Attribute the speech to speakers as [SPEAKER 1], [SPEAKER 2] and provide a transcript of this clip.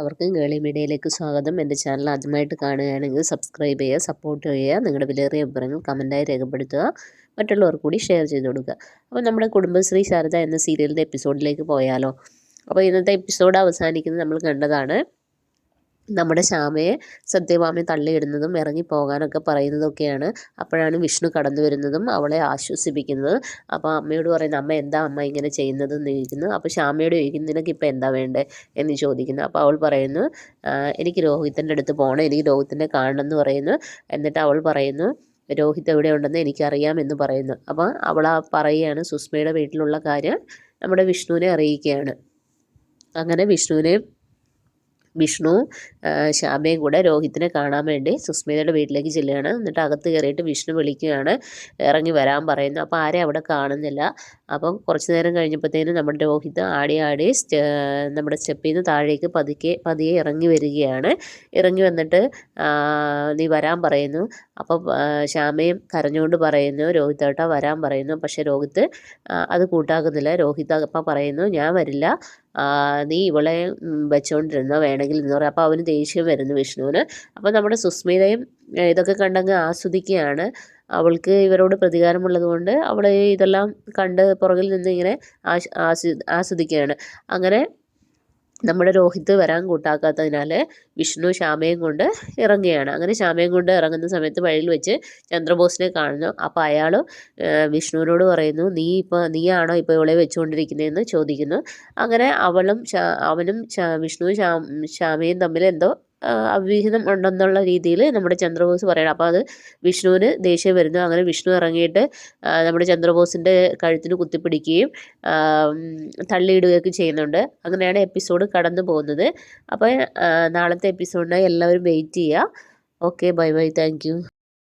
[SPEAKER 1] അവർക്കും ഗേളി മീഡിയയിലേക്ക് സ്വാഗതം. എന്റെ ചാനൽ ആദ്യമായിട്ട് കാണുകയാണെങ്കിൽ സബ്സ്ക്രൈബ് ചെയ്യുക സപ്പോർട്ട് ചെയ്യുക നിങ്ങളുടെ വിലയേറിയ അഭിപ്രായങ്ങൾ കമന്റായി രേഖപ്പെടുത്തുക മറ്റുള്ളവർ കൂടി ഷെയർ ചെയ്ത് കൊടുക്കുക. അപ്പോൾ നമ്മുടെ കുടുംബശ്രീ ശാരദ എന്ന സീരിയലിന്റെ എപ്പിസോഡിലേക്ക് പോയാലോ. അപ്പോൾ ഇന്നത്തെ എപ്പിസോഡ് അവസാനിക്കുന്നത് നമ്മൾ കണ്ടതാണ് നമ്മുടെ ശ്യാമയെ സത്യഭാമയെ തള്ളിയിടുന്നതും ഇറങ്ങി പോകാനൊക്കെ പറയുന്നതൊക്കെയാണ്. അപ്പോഴാണ് വിഷ്ണു കടന്നു വരുന്നതും അവളെ ആശ്വസിപ്പിക്കുന്നത്. അപ്പോൾ അമ്മയോട് പറയുന്നത് അമ്മ എന്താ അമ്മ ഇങ്ങനെ ചെയ്യുന്നത്? എന്ന് ചോദിക്കുന്നു. അപ്പോൾ ശ്യാമയോട് ചോദിക്കുന്നു നിനക്ക് ഇപ്പോൾ എന്താ വേണ്ടേ? എന്ന് ചോദിക്കുന്നു. അപ്പോൾ അവൾ പറയുന്നു എനിക്ക് രോഹിത്തിന്റെ അടുത്ത് പോകണം എനിക്ക് രോഹിത്തിനെ കാണണം എന്ന് പറയുന്നു. എന്നിട്ട് അവൾ പറയുന്നു രോഹിത് എവിടെ ഉണ്ടെന്ന് എനിക്കറിയാം എന്ന് പറയുന്നു. അപ്പോൾ അവൾ ആ പറയുകയാണ് സുസ്മയുടെ വീട്ടിലുള്ള കാര്യം നമ്മുടെ വിഷ്ണുവിനെ അറിയിക്കുകയാണ്. അങ്ങനെ വിഷ്ണുവിനെയും വിഷ്ണു ശ്യാമയും കൂടെ രോഹിത്തിനെ കാണാൻ വേണ്ടി സുസ്മിതയുടെ വീട്ടിലേക്ക് ചെല്ലുകയാണ്. എന്നിട്ട് അകത്ത് കയറിയിട്ട് വിഷ്ണു വിളിക്കുകയാണ് ഇറങ്ങി വരാൻ പറയുന്നു. അപ്പോൾ ആരെയും അവിടെ കാണുന്നില്ല. അപ്പം കുറച്ച് നേരം കഴിഞ്ഞപ്പോഴത്തേനും നമ്മുടെ രോഹിത് ആടി ആടി നമ്മുടെ സ്റ്റെപ്പിൽ നിന്ന് താഴേക്ക് പതുക്കെ പതിയെ ഇറങ്ങി വരികയാണ്. ഇറങ്ങി വന്നിട്ട് നീ വരാൻ പറയുന്നു. അപ്പോൾ ശ്യാമയും കരഞ്ഞുകൊണ്ട് പറയുന്നു രോഹിത്തേട്ട വരാൻ പറയുന്നു. പക്ഷേ രോഹിത്ത് അത് കൂട്ടാക്കുന്നില്ല. രോഹിത് അപ്പം പറയുന്നു ഞാൻ വരില്ല. നീ ഇവളെ വെച്ചുകൊണ്ടിരുന്നോ വേണമെങ്കിൽ എന്ന് പറയാം അപ്പോൾ അവന് ദേഷ്യം വരുന്നു വിഷ്ണുവിന്. അപ്പോൾ നമ്മുടെ സുസ്മിതയും ഇതൊക്കെ കണ്ടങ്ങ് ആസ്വദിക്കുകയാണ്. അവൾക്ക് ഇവരോട് പ്രതികാരമുള്ളത് കൊണ്ട് അവൾ ഇതെല്ലാം കണ്ട് പുറകിൽ നിന്ന് ഇങ്ങനെ ആസ്വദിക്കുകയാണ്. അങ്ങനെ നമ്മുടെ രോഹിത് വരാൻ കൂട്ടാക്കാത്തതിനാൽ വിഷ്ണു ശ്യാമയും കൊണ്ട് ഇറങ്ങുകയാണ്. അങ്ങനെ ശ്യാമയും കൊണ്ട് ഇറങ്ങുന്ന സമയത്ത് വഴിയിൽ വെച്ച് ചന്ദ്രബോസിനെ കാണുന്നു. അപ്പോൾ അയാൾ വിഷ്ണുവിനോട് പറയുന്നു നീ ഇപ്പോൾ നീയാണോ ഇപ്പോൾ ഇവളെ വെച്ചുകൊണ്ടിരിക്കുന്നതെന്ന്? ചോദിക്കുന്നു. അങ്ങനെ അവളും അവനും വിഷ്ണുവും ശ്യാമയും തമ്മിൽ എന്തോ അവിഹിതം ഉണ്ടെന്നുള്ള രീതിയിൽ നമ്മുടെ ചന്ദ്രബോസ് പറയണം. അപ്പോൾ അത് വിഷ്ണുവിന് ദേഷ്യം വരുന്നു. അങ്ങനെ വിഷ്ണു ഇറങ്ങിയിട്ട് നമ്മുടെ ചന്ദ്രബോസിന്റെ കഴുത്തിന് കുത്തിപ്പിടിക്കുകയും തള്ളിയിടുകയൊക്കെ ചെയ്യുന്നുണ്ട്. അങ്ങനെയാണ് എപ്പിസോഡ് കടന്നു പോകുന്നത്. അപ്പോൾ നാളത്തെ എപ്പിസോഡിനായി എല്ലാവരും വെയിറ്റ് ചെയ്യുക. Okay bye bye. താങ്ക്